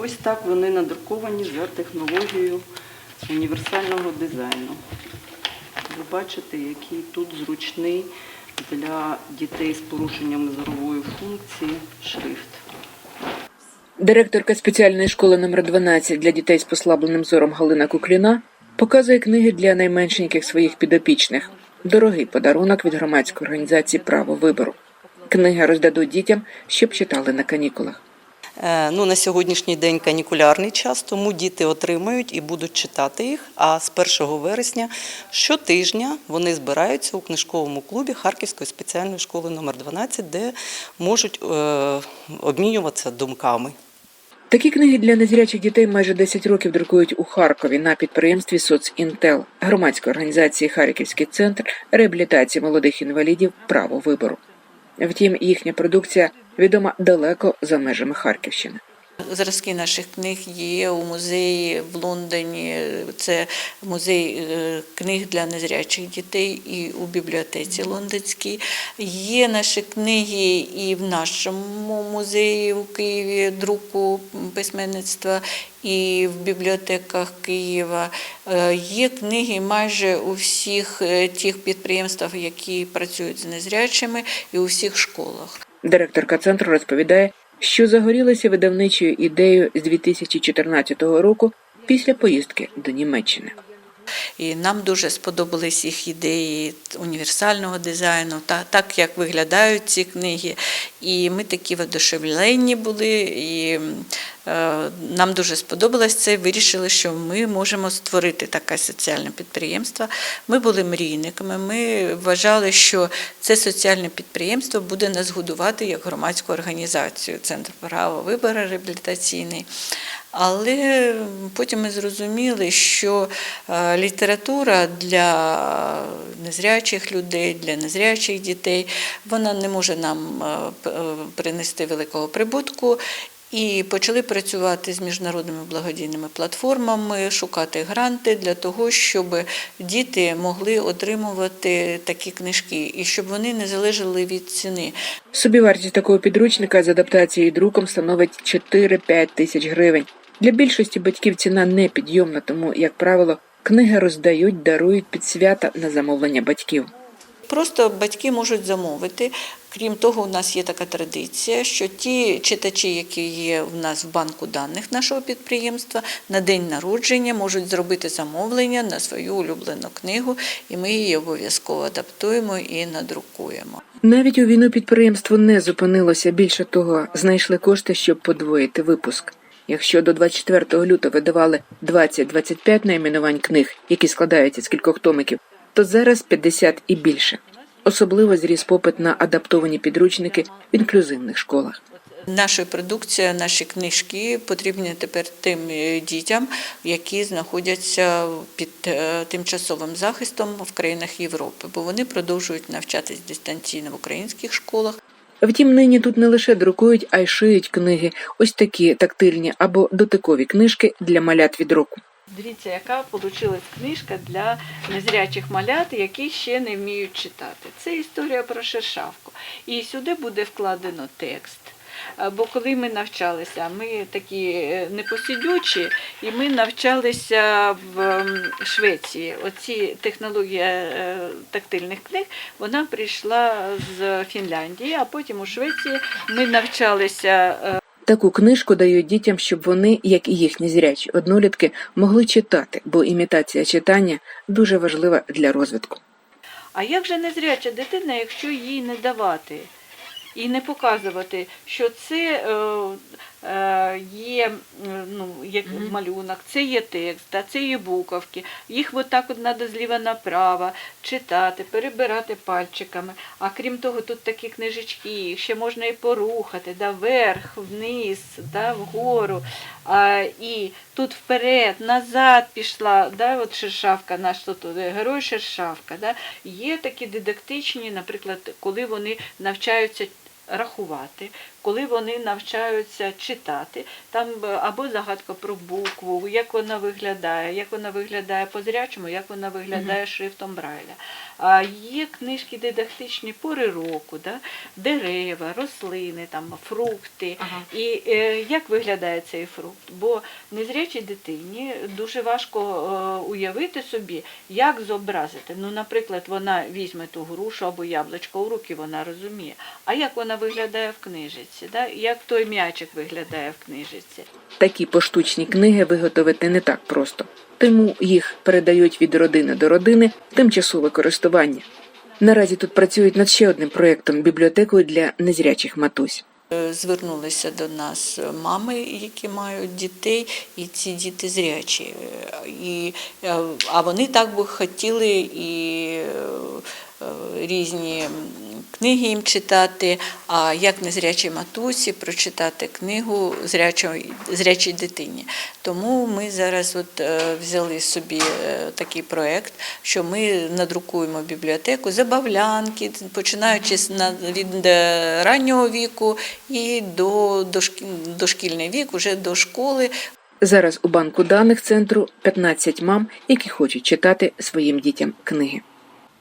Ось так вони надруковані за технологією універсального дизайну. Ви бачите, який тут зручний для дітей з порушеннями зорової функції шрифт. Директорка спеціальної школи номер 12 для дітей з послабленим зором Галина Кукліна показує книги для найменшеньких своїх підопічних. Дорогий подарунок від громадської організації Право вибору. Книги роздадуть дітям, щоб читали на канікулах. Е, Ну, на сьогоднішній день канікулярний час, тому діти отримають і будуть читати їх. А з 1 вересня щотижня вони збираються у книжковому клубі Харківської спеціальної школи номер 12, де можуть е, обмінюватися думками. Такі книги для незрячих дітей майже 10 років друкують у Харкові на підприємстві «Соцінтел» громадської організації Харківський центр реабілітації молодих інвалідів право вибору. Втім, їхня продукція відома далеко за межами Харківщини. Зразки наших книг є у музеї в Лондоні. Це музей е, книг для незрячих дітей і у бібліотеці лондонській. Є наші книги і в нашому музеї у Києві друку письменництва, і в бібліотеках Києва. Е, Є книги майже у всіх е, тих підприємствах, які працюють з незрячими, і у всіх школах. Директорка центру розповідає, що загорілися видавничою ідеєю з 2014 року після поїздки до Німеччини. І нам дуже сподобались їх ідеї універсального дизайну, та так як виглядають ці книги. І ми такі воодушевлені були, і нам дуже сподобалось це. Вирішили, що ми можемо створити таке соціальне підприємство. Ми були мрійниками. Ми вважали, що це соціальне підприємство буде нас годувати як громадську організацію, центр права вибору реабілітаційний. Але потім ми зрозуміли, що е, література для незрячих людей, для незрячих дітей, вона не може нам е, е, принести великого прибутку. І почали працювати з міжнародними благодійними платформами, шукати гранти для того, щоб діти могли отримувати такі книжки і щоб вони не залежали від ціни. Собівартість такого підручника з адаптацією друком становить 4-5 тисяч гривень. Для більшості батьків ціна непідйомна, тому, як правило, книги роздають, дарують під свята на замовлення батьків. Просто батьки можуть замовити. Крім того, у нас є така традиція, що ті читачі, які є в нас в банку даних нашого підприємства, на день народження можуть зробити замовлення на свою улюблену книгу, і ми її обов'язково адаптуємо і надрукуємо. Навіть у війну підприємство не зупинилося. Більше того, знайшли кошти, щоб подвоїти випуск. Якщо до 24 лютого видавали 20-25 найменувань книг, які складаються з кількох томиків, то зараз 50 і більше. Особливо зріс попит на адаптовані підручники в інклюзивних школах. Наша продукція, наші книжки потрібні тепер тим е, дітям, які знаходяться під е, тимчасовим захистом в країнах Європи, бо вони продовжують навчатись дистанційно в українських школах. Втім, нині тут не лише друкують, а й шиють книги, ось такі тактильні або дотикові книжки для малят від року. Дивіться, яка вийшла книжка для незрячих малят, які ще не вміють читати. Це історія про шершавку. І сюди буде вкладено текст. Бо коли ми навчалися, ми такі е, непосидючі, і ми навчалися в Швеції. Оці технологія е, тактильних книг вона прийшла з Фінляндії, а потім у Швеції ми навчалися е, Таку книжку дають дітям, щоб вони, як і їхні зрячі однолітки, могли читати, бо імітація читання дуже важлива для розвитку. А як же незряча дитина, якщо їй не давати і не показувати, що це е, є м, ну, як малюнок, це є текст, це є буковки. Їх отак от треба зліва направо читати, перебирати пальчиками. А крім того, тут такі книжечки, їх ще можна і порухати, да, вверх, вниз, да, вгору. А, і тут вперед, назад пішла, да, от шершавка, наш тут е, герой шершавка. Да. Є такі дидактичні, наприклад, коли вони навчаються рахувати, коли вони навчаються читати, там е, або загадка про букву, як вона виглядає, як вона виглядає по зрячому, як вона виглядає шрифтом Брайля. А є книжки дидактичні пори року, да? дерева, рослини, там, фрукти. І е, як виглядає цей фрукт? Бо незрячій дитині дуже важко е, уявити собі, як зобразити. Ну, наприклад, вона візьме ту грушу або яблучко у руки, вона розуміє. А як вона виглядає в книжиці? Да? Як той м'ячик виглядає в книжиці? Такі поштучні книги виготовити не так просто, тому їх передають від родини до родини в тимчасове користування. Наразі тут працюють над ще одним проєктом бібліотекою для незрячих матусь. Е, Звернулися до нас мами, які мають дітей, і ці діти зрячі. І, е, а вони так би хотіли і е, різні книги їм читати, а як незрячій матусі прочитати книгу зрячої, зрячій дитині. Тому ми зараз от, е, взяли собі е, такий проєкт, що ми надрукуємо бібліотеку, забавлянки, починаючи від е, раннього віку і до дошкільний вік, уже до школи. Зараз у банку даних центру 15 мам, які хочуть читати своїм дітям книги.